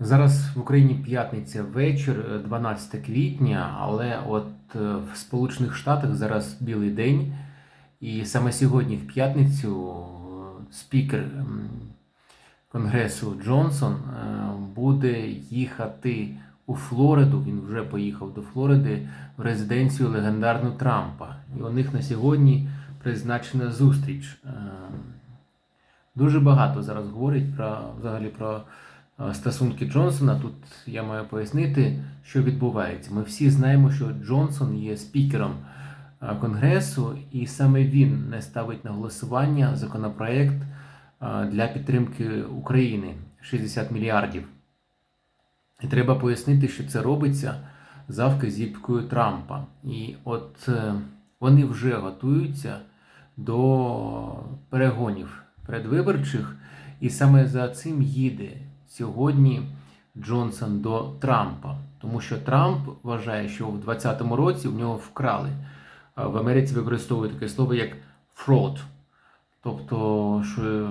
Зараз в Україні п'ятниця вечір, е, 12 квітня, але от е, в Сполучених Штатах зараз білий день, і саме сьогодні, в п'ятницю, е, спікер Конгресу Джонсон е, буде їхати у Флориду. Він вже поїхав до Флориди в резиденцію легендарну Трампа. І у них на сьогодні призначена зустріч. Е, Дуже багато зараз говорять про взагалі про е, стосунки Джонсона. Тут я маю пояснити, що відбувається. Ми всі знаємо, що Джонсон є спікером Конгресу, і саме він не ставить на голосування законопроект для підтримки України 60 мільярдів. І треба пояснити, що це робиться за вказівкою Трампа. І от е, вони вже готуються до перегонів передвиборчих, і саме за цим їде сьогодні Джонсон до Трампа. Тому що Трамп вважає, що в 2020 році в нього вкрали. В Америці використовують таке слово як fraud. Тобто, що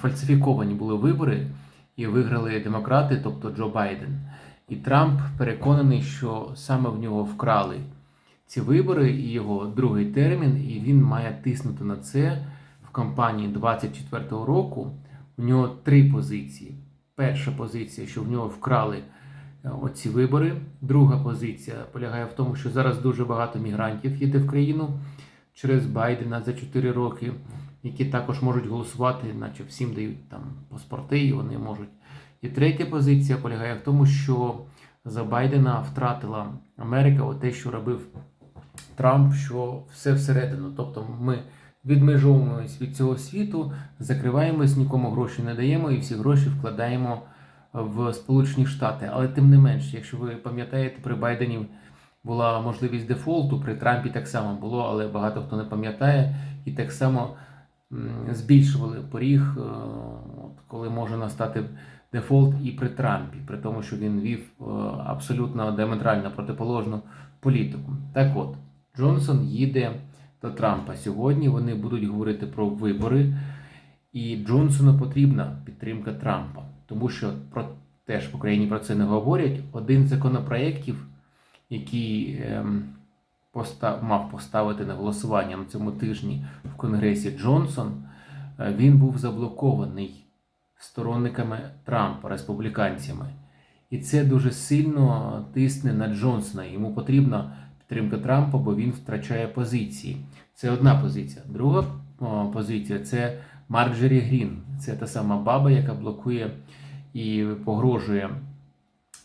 фальсифіковані були вибори і виграли демократи, тобто Джо Байден. І Трамп переконаний, що саме в нього вкрали ці вибори і його другий термін, і він має тиснути на це в кампанії 24-го року. У нього три позиції. Перша позиція, що в нього вкрали е, оці вибори. Друга позиція полягає в тому, що зараз дуже багато мігрантів їде в країну через Байдена за 4 роки, які також можуть голосувати, наче всім дають там паспорти, і вони можуть. І третя позиція полягає в тому, що за Байдена втратила Америка те, що робив Трамп, що все всередину. Тобто ми відмежовуємось від цього світу, закриваємось, нікому гроші не даємо і всі гроші вкладаємо в Сполучені Штати. Але тим не менш, якщо ви пам'ятаєте, при Байдені була можливість дефолту, при Трампі так само було, але багато хто не пам'ятає, і так само збільшували поріг, е, коли може настати дефолт і при Трампі, при тому, що він вів е, абсолютно диаметрально протиположну політику. Так от, Джонсон їде до Трампа. Сьогодні вони будуть говорити про вибори, і Джонсону потрібна підтримка Трампа, тому що про теж в Україні про це не говорять. Один з законопроєктів, який ем, постав, мав поставити на голосування на цьому тижні в Конгресі Джонсон, е, він був заблокований сторонниками Трампа, республіканцями. І це дуже сильно тисне на Джонсона. Йому потрібна підтримка Трампа, бо він втрачає позиції. Це одна позиція. Друга позиція це Марджері Грін. Це та сама баба, яка блокує і погрожує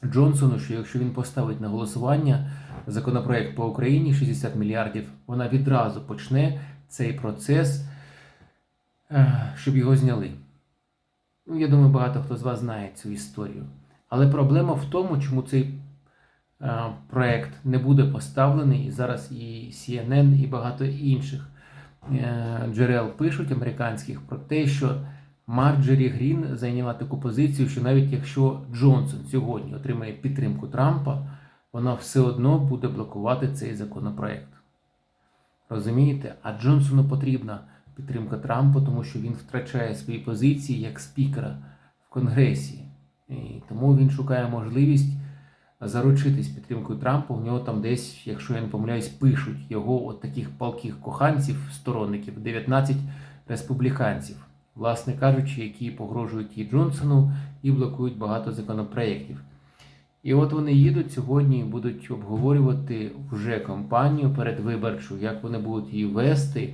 Джонсону, що якщо він поставить на голосування законопроект по Україні 60 мільярдів, вона відразу почне цей процес, е, щоб його зняли. Ну, я думаю, багато хто з вас знає цю історію. Але проблема в тому, чому цей проект не буде поставлений. І зараз і CNN, і багато інших е, джерел пишуть американських про те, що Марджері Грін зайняла таку позицію, що навіть якщо Джонсон сьогодні отримає підтримку Трампа, вона все одно буде блокувати цей законопроект. Розумієте? А Джонсону потрібна підтримка Трампа, тому що він втрачає свої позиції як спікера в Конгресі. І тому він шукає можливість заручитись підтримкою Трампа. У нього там десь, якщо я не помиляюсь, пишуть його от таких палких коханців, сторонників, 19 республіканців, власне кажучи, які погрожують і Джонсону і блокують багато законопроєктів. І от вони їдуть сьогодні і будуть обговорювати вже кампанію передвиборчу, як вони будуть її вести.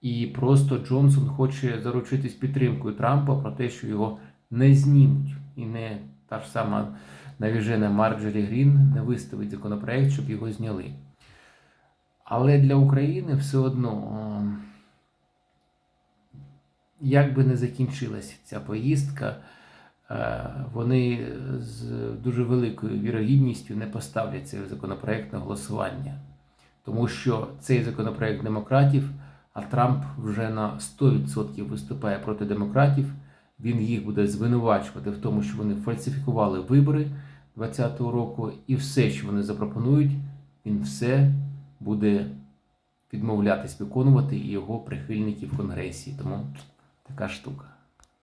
І просто Джонсон хоче заручитись підтримкою Трампа про те, що його не знімуть, і не та ж сама навіжена Марджері Грін не виставить законопроект, щоб його зняли. Але для України все одно, як би не закінчилася ця поїздка, е, вони з дуже великою вірогідністю не поставлять цей законопроект на голосування. Тому що цей законопроект демократів, а Трамп вже на 100% виступає проти демократів. Він їх буде звинувачувати в тому, що вони фальсифікували вибори 2020 року, і все, що вони запропонують, він все буде відмовлятись виконувати і його прихильники в Конгресі. Тому така штука.